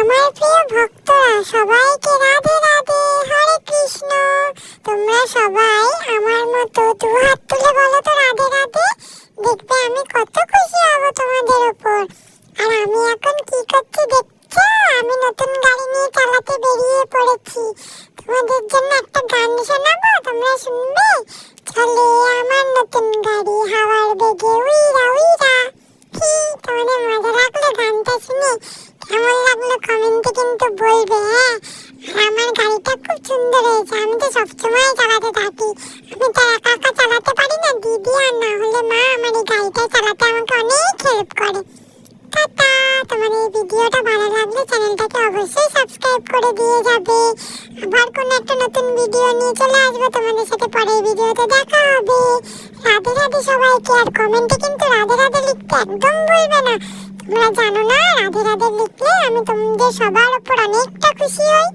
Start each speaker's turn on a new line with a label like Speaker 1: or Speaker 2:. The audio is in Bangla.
Speaker 1: আমার প্রিয় ভক্তরা, সবাইকে রাধে রাধে, হরে কৃষ্ণ। তোমরা সবাই আমার মতো দু হাত তুলে বলো তো রাধে রাধে। দেখবে আমি কত খুশি হব তোমাদের উপর আর আমি এখন কি করছি দেখছ? আমি নতুন গাড়ি নিয়ে চালাতে বেরিয়ে পড়েছি। তোমাদের জন্য একটা গান শোনাবো? তোমরা শুনবে? চলে আমার নতুন গাড়ি, হাওয়ার বেগে উইরা উইরা। কি, তোমাদের মজা লাগল গানটা শুনে? কেমন লাগল কমেন্টে কিন্তু বলবে হ্যাঁ আমার গাড়িটা খুব সুন্দর হয়েছে, আমি তো সবসময় চালাতে থাকি। আমি তো একা একা চালাতে পারি না, দিদি আর না হলে মা আমার এই গাড়িটা চালাতে আমাকে অনেক হেল্প করে। টাটা, তোমার এই ভিডিওটা ভালো লাগলে চ্যানেলটাকে অবশ্যই সাবস্ক্রাইব করে দিয়ে যাবে। আবার কোন একটা নতুন ভিডিও নিয়ে চলে আসব তোমাদের সাথে পরের ভিডিওতে দেখা হবে। রাধে রাধে সবাইকে, আর কমেন্টে কিন্তু রাধে রাধে লিখতে একদম ভুলবে না। তোমরা জানো না, রাধে রাধে লিখলে আমি তোমাদের সবার উপর অনেকটা খুশি হই।